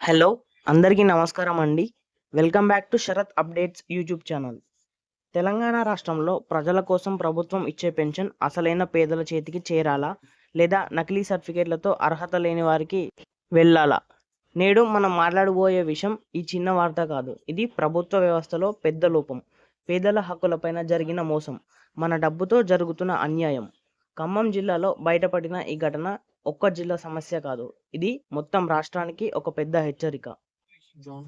Hello అందరికీ నమస్కారం అండి. Welcome back to Sharath updates YouTube channel. Telangana రాష్ట్రంలో ప్రజల కోసం ప్రభుత్వం ఇచ్చే పెన్షన్ అసలైన పేదల చేతికి చేరాలా? లేదా నకిలీ సర్టిఫికేట్లతో అర్హత లేని వారికి వెళ్ళాలా? నేడు మనం మాట్లాడబోయే విషయం ఈ చిన్న వార్త కాదు. ఇది ప్రభుత్వ వ్యవస్థలో పెద్ద లోపం. పేదల హక్కులపైన జరిగిన మోసం. మన డబ్బుతో జరుగుతున్న అన్యాయం. ఖమ్మం జిల్లాలో బయటపడిన ఈ ఘటన ఒక్క జిల్లా సమస్య కాదు. ఇది మొత్తం రాష్ట్రానికి ఒక పెద్ద హెచ్చరిక.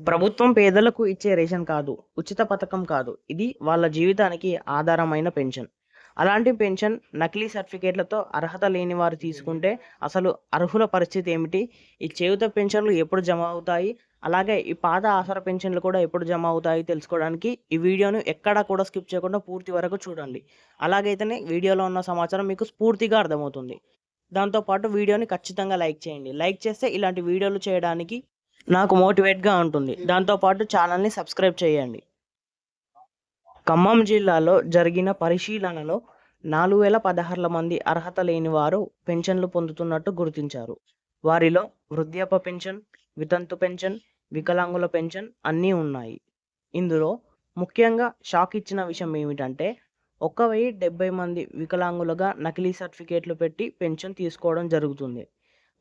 ప్రభుత్వం పేదలకు ఇచ్చే రేషన్ కాదు ఉచిత పథకం కాదు. ఇది వాళ్ళ జీవితానికి ఆధారమైన పెన్షన్. అలాంటి పెన్షన్ నకిలీ సర్టిఫికేట్లతో అర్హత లేని వారు తీసుకుంటే అసలు అర్హుల పరిస్థితి ఏమిటి? ఈ చేయుత పెన్షన్లు ఎప్పుడు జమ అవుతాయి? అలాగే ఈ పాత ఆసరా పెన్షన్లు కూడా ఎప్పుడు జమ అవుతాయి తెలుసుకోవడానికి ఈ వీడియోను ఎక్కడా కూడా స్కిప్ చేయకుండా పూర్తి వరకు చూడండి. అలాగైతేనే వీడియోలో ఉన్న సమాచారం మీకు స్ఫూర్తిగా అర్థమవుతుంది. దాంతోపాటు వీడియోని ఖచ్చితంగా లైక్ చేయండి. లైక్ చేస్తే ఇలాంటి వీడియోలు చేయడానికి నాకు మోటివేట్గా ఉంటుంది. దాంతోపాటు ఛానల్ని సబ్స్క్రైబ్ చేయండి. ఖమ్మం జిల్లాలో జరిగిన పరిశీలనలో నాలుగు వేల పదహారుల మంది అర్హత లేని వారు పెన్షన్లు పొందుతున్నట్టు గుర్తించారు. వారిలో వృద్ధాప్య పెన్షన్ వితంతు పెన్షన్ వికలాంగుల పెన్షన్ అన్నీ ఉన్నాయి. ఇందులో ముఖ్యంగా షాక్ ఇచ్చిన విషయం ఏమిటంటే ఒక వెయ్యి డెబ్బై మంది వికలాంగులుగా నకిలీ సర్టిఫికేట్లు పెట్టి పెన్షన్ తీసుకోవడం జరుగుతుంది.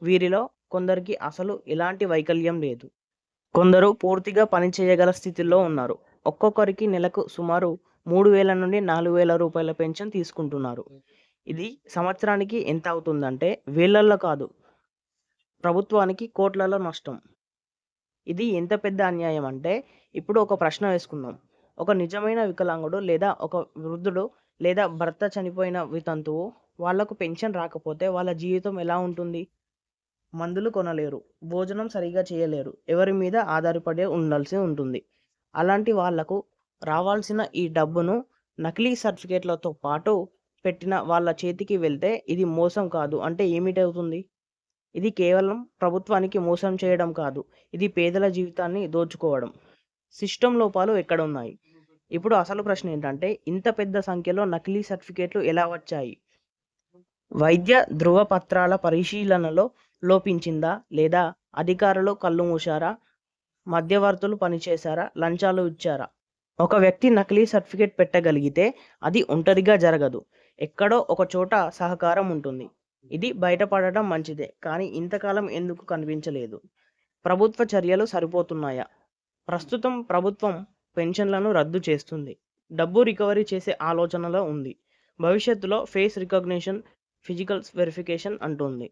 వీరిలో కొందరికి అసలు ఎలాంటి వైకల్యం లేదు. కొందరు పూర్తిగా పని చేయగల స్థితిలో ఉన్నారు. ఒక్కొక్కరికి నెలకు సుమారు మూడు వేల నుండి నాలుగు వేల రూపాయల పెన్షన్ తీసుకుంటున్నారు. ఇది సంవత్సరానికి ఎంత అవుతుందంటే వేలల్లో కాదు ప్రభుత్వానికి కోట్లలో నష్టం. ఇది ఎంత పెద్ద అన్యాయం అంటే ఇప్పుడు ఒక ప్రశ్న వేసుకుందాం. ఒక నిజమైన వికలాంగుడు లేదా ఒక వృద్ధుడు లేదా భర్త చనిపోయిన వితంతువు వాళ్ళకు పెన్షన్ రాకపోతే వాళ్ళ జీవితం ఎలా ఉంటుంది? మందులు కొనలేరు భోజనం సరిగా చేయలేరు ఎవరి మీద ఆధారపడి ఉండాల్సి ఉంటుంది. అలాంటి వాళ్ళకు రావాల్సిన ఈ డబ్బును నకిలీ సర్టిఫికేట్లతో పాటు పెట్టిన వాళ్ళ చేతికి వెళ్తే ఇది మోసం కాదు. అంటే ఏమిటవుతుంది? ఇది కేవలం ప్రభుత్వానికి మోసం చేయడం కాదు. ఇది పేదల జీవితాన్ని దోచుకోవడం. సిస్టమ్ లోపాలు ఎక్కడ ఉన్నాయి ఇప్పుడు అసలు ప్రశ్న ఏంటంటే ఇంత పెద్ద సంఖ్యలో నకిలీ సర్టిఫికేట్లు ఎలా వచ్చాయి? వైద్య ధృవపత్రాల పరిశీలనలో లోపించిందా? లేదా అధికారులు కళ్ళు మూశారా? మధ్యవర్తులు పనిచేశారా? లంచాలు ఇచ్చారా? ఒక వ్యక్తి నకిలీ సర్టిఫికేట్ పెట్టగలిగితే అది ఒంటరిగా జరగదు. ఎక్కడో ఒక చోట సహకారం ఉంటుంది. ఇది బయటపడటం మంచిదే కానీ ఇంతకాలం ఎందుకు కనిపించలేదు? ప్రభుత్వ చర్యలు సరిపోతున్నాయా? ప్రస్తుతం ప్రభుత్వం పెన్షన్లను రద్దు చేస్తుంది. డబ్బు రికవరీ చేసే ఆలోచనలో ఉంది. భవిష్యత్తులో ఫేస్ రికగ్నిషన్ ఫిజికల్ వెరిఫికేషన్ అంటుంది.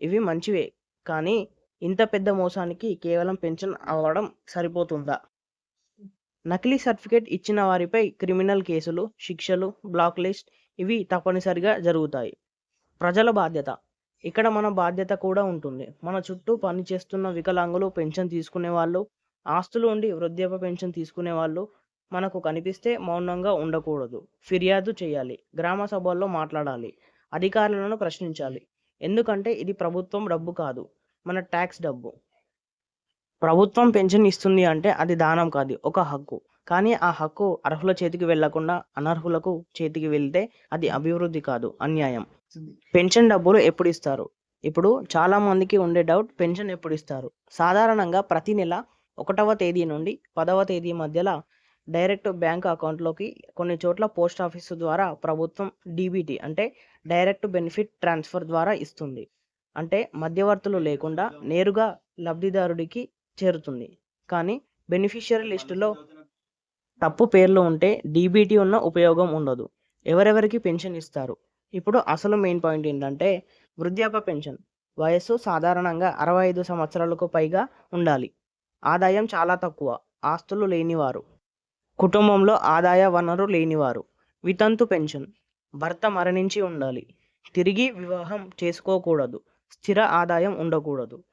ఇవి మంచివే కానీ ఇంత పెద్ద మోసానికి కేవలం పెన్షన్ అవ్వడం సరిపోతుందా? నకిలీ సర్టిఫికేట్ ఇచ్చిన వారిపై క్రిమినల్ కేసులు శిక్షలు బ్లాక్ లిస్ట్ ఇవి తప్పనిసరిగా జరుగుతాయి. ప్రజల బాధ్యత. ఇక్కడ మన బాధ్యత కూడా ఉంటుంది. మన చుట్టూ పనిచేస్తున్న వికలాంగులు పెన్షన్ తీసుకునే వాళ్ళు ఆస్తులు ఉండి వృద్ధాప్య పెన్షన్ తీసుకునే వాళ్ళు మనకు కనిపిస్తే మౌనంగా ఉండకూడదు. ఫిర్యాదు చేయాలి. గ్రామ సభల్లో మాట్లాడాలి. అధికారులను ప్రశ్నించాలి. ఎందుకంటే ఇది ప్రభుత్వం డబ్బు కాదు. మన ట్యాక్స్ డబ్బు. ప్రభుత్వం పెన్షన్ ఇస్తుంది అంటే అది దానం కాదు ఒక హక్కు. కానీ ఆ హక్కు అర్హుల చేతికి వెళ్ళకుండా అనర్హులకు చేతికి వెళ్తే అది అభివృద్ధి కాదు అన్యాయం. పెన్షన్ డబ్బులు ఎప్పుడు ఇస్తారు? ఇప్పుడు చాలా మందికి ఉండే డౌట్ పెన్షన్ ఎప్పుడు ఇస్తారు? సాధారణంగా ప్రతి నెల ఒకటవ తేదీ నుండి పదవ తేదీ మధ్యలో డైరెక్ట్ బ్యాంక్ అకౌంట్లోకి కొన్ని చోట్ల పోస్ట్ ఆఫీసు ద్వారా ప్రభుత్వం డీబీటీ అంటే డైరెక్ట్ బెనిఫిట్ ట్రాన్స్ఫర్ ద్వారా ఇస్తుంది. అంటే మధ్యవర్తులు లేకుండా నేరుగా లబ్ధిదారుడికి చేరుతుంది. కానీ బెనిఫిషియరీ లిస్టులో తప్పు పేర్లు ఉంటే డీబీటీ ఉన్న ఉపయోగం ఉండదు. ఎవరెవరికి పెన్షన్ ఇస్తారు? ఇప్పుడు అసలు మెయిన్ పాయింట్ ఏంటంటే వృద్ధాప్య పెన్షన్. వయస్సు సాధారణంగా అరవై ఐదు సంవత్సరాలకు పైగా ఉండాలి. ఆదాయం చాలా తక్కువ ఆస్తులు లేనివారు. కుటుంబంలో ఆదాయ వనరు లేనివారు. వితంతు పెన్షన్. భర్త మరణించి ఉండాలి. తిరిగి వివాహం చేసుకోకూడదు. స్థిర ఆదాయం ఉండకూడదు.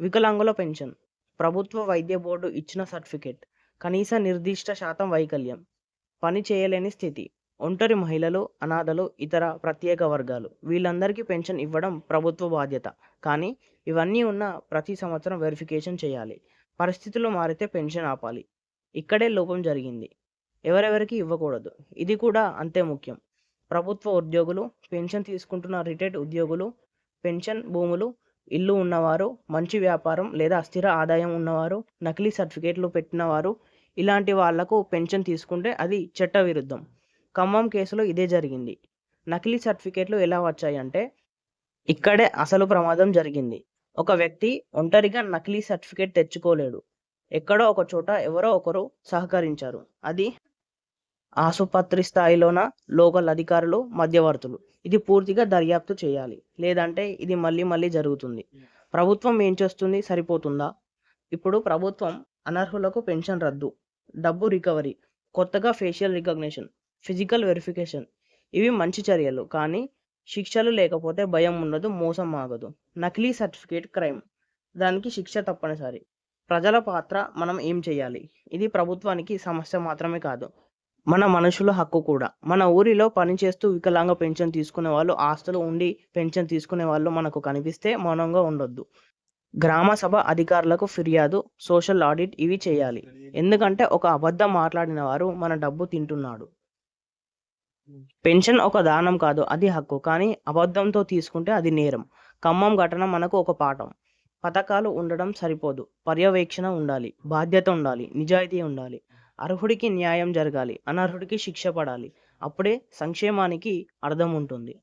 వికలాంగుల పెన్షన్. ప్రభుత్వ వైద్య బోర్డు ఇచ్చిన సర్టిఫికేట్. కనీస నిర్దిష్ట శాతం వైకల్యం. పని చేయలేని స్థితి. ఒంటరి మహిళలు అనాథలు ఇతర ప్రత్యేక వర్గాలు. వీళ్ళందరికీ పెన్షన్ ఇవ్వడం ప్రభుత్వ బాధ్యత. కానీ ఇవన్నీ ఉన్న ప్రతి సంవత్సరం వెరిఫికేషన్ చేయాలి. పరిస్థితులు మారితే పెన్షన్ ఆపాలి. ఇక్కడే లోపం జరిగింది. ఎవరెవరికి ఇవ్వకూడదు. ఇది కూడా అంతే ముఖ్యం. ప్రభుత్వ ఉద్యోగులు పెన్షన్ తీసుకుంటున్న రిటైర్డ్ ఉద్యోగులు పెన్షన్ భూములు ఇల్లు ఉన్నవారు మంచి వ్యాపారం లేదా స్థిర ఆదాయం ఉన్నవారు నకిలీ సర్టిఫికేట్లు పెట్టినవారు ఇలాంటి వాళ్ళకు పెన్షన్ తీసుకుంటే అది చట్టవిరుద్ధం. ఖమ్మం కేసులో ఇదే జరిగింది. నకిలీ సర్టిఫికేట్లు ఎలా వచ్చాయంటే ఇక్కడే అసలు ప్రమాదం జరిగింది. ఒక వ్యక్తి ఒంటరిగా నకిలీ సర్టిఫికేట్ తెచ్చుకోలేడు. ఎక్కడో ఒక చోట ఎవరో ఒకరు సహకరించారు. అది ఆసుపత్రి స్థాయిలోన లోకల్ అధికారులు మధ్యవర్తులు. ఇది పూర్తిగా దర్యాప్తు చేయాలి. లేదంటే ఇది మళ్ళీ మళ్ళీ జరుగుతుంది. ప్రభుత్వం ఏం చేస్తుంది? సరిపోతుందా? ఇప్పుడు ప్రభుత్వం అనర్హులకు పెన్షన్ రద్దు డబ్బు రికవరీ కొత్తగా ఫేషియల్ రికగ్నిషన్ ఫిజికల్ వెరిఫికేషన్. ఇవి మంచి చర్యలు. కానీ శిక్షలు లేకపోతే భయం ఉండదు మోసం ఆగదు. నకిలీ సర్టిఫికేట్ క్రైమ్. దానికి శిక్ష తప్పనిసరి. ప్రజల పాత్ర మనం ఏం చేయాలి? ఇది ప్రభుత్వానికి సమస్య మాత్రమే కాదు. మన మనుషుల హక్కు కూడా. మన ఊరిలో పనిచేస్తూ వికలాంగ పెన్షన్ తీసుకునే వాళ్ళు ఆస్తులు ఉండి పెన్షన్ తీసుకునే వాళ్ళు మనకు కనిపిస్తే మౌనంగా ఉండొద్దు. గ్రామ సభ అధికారులకు ఫిర్యాదు సోషల్ ఆడిట్ ఇవి చేయాలి. ఎందుకంటే ఒక అబద్ధం మాట్లాడిన వారు మన డబ్బు తింటున్నాడు. పెన్షన్ ఒక దానం కాదు అది హక్కు. కానీ అబద్ధంతో తీసుకుంటే అది నేరం. ఖమ్మం ఘటన మనకు ఒక పాఠం. పథకాలు ఉండడం సరిపోదు. పర్యవేక్షణ ఉండాలి. బాధ్యత ఉండాలి. నిజాయితీ ఉండాలి. అర్హుడికి న్యాయం జరగాలి. అనర్హుడికి శిక్ష పడాలి. అప్పుడే సంక్షేమానికి అర్థం ఉంటుంది.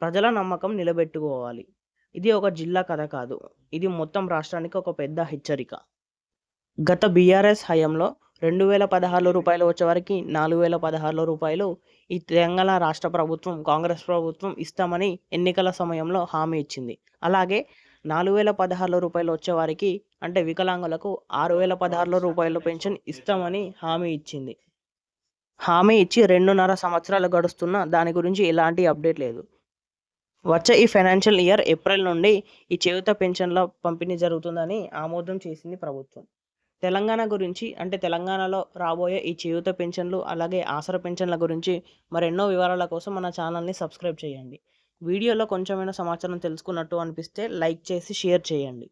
ప్రజల నమ్మకం నిలబెట్టుకోవాలి. ఇది ఒక జిల్లా కథ కాదు. ఇది మొత్తం రాష్ట్రానికి ఒక పెద్ద హెచ్చరిక. గత బీఆర్ఎస్ హయాంలో రెండు వేల పదహారులో రూపాయలు వచ్చేవరకు నాలుగు వేల పదహారులో రూపాయలు ఈ తెలంగాణ రాష్ట్ర ప్రభుత్వం కాంగ్రెస్ ప్రభుత్వం ఇస్తామని ఎన్నికల సమయంలో హామీ ఇచ్చింది. అలాగే నాలుగు వేల పదహారులో రూపాయలు వచ్చేవారికి అంటే వికలాంగులకు ఆరు వేల పదహారులో రూపాయల పెన్షన్ ఇస్తామని హామీ ఇచ్చింది. హామీ ఇచ్చి రెండున్నర సంవత్సరాలు గడుస్తున్నా దాని గురించి ఎలాంటి అప్డేట్ లేదు. వచ్చే ఈ ఫైనాన్షియల్ ఇయర్ ఏప్రిల్ నుండి ఈ చేయుత పెన్షన్ల పంపిణీ జరుగుతుందని ఆమోదం చేసింది ప్రభుత్వం. తెలంగాణ గురించి అంటే తెలంగాణలో రాబోయే ఈ చేయూత పెన్షన్లు అలాగే ఆసరా పెన్షన్ల గురించి మరెన్నో వివరాల కోసం మన ఛానల్ని సబ్స్క్రైబ్ చేయండి. వీడియోలో కొంచెమైనా సమాచారం తెలుసుకున్నట్టు అనిపిస్తే లైక్ చేసి షేర్ చేయండి.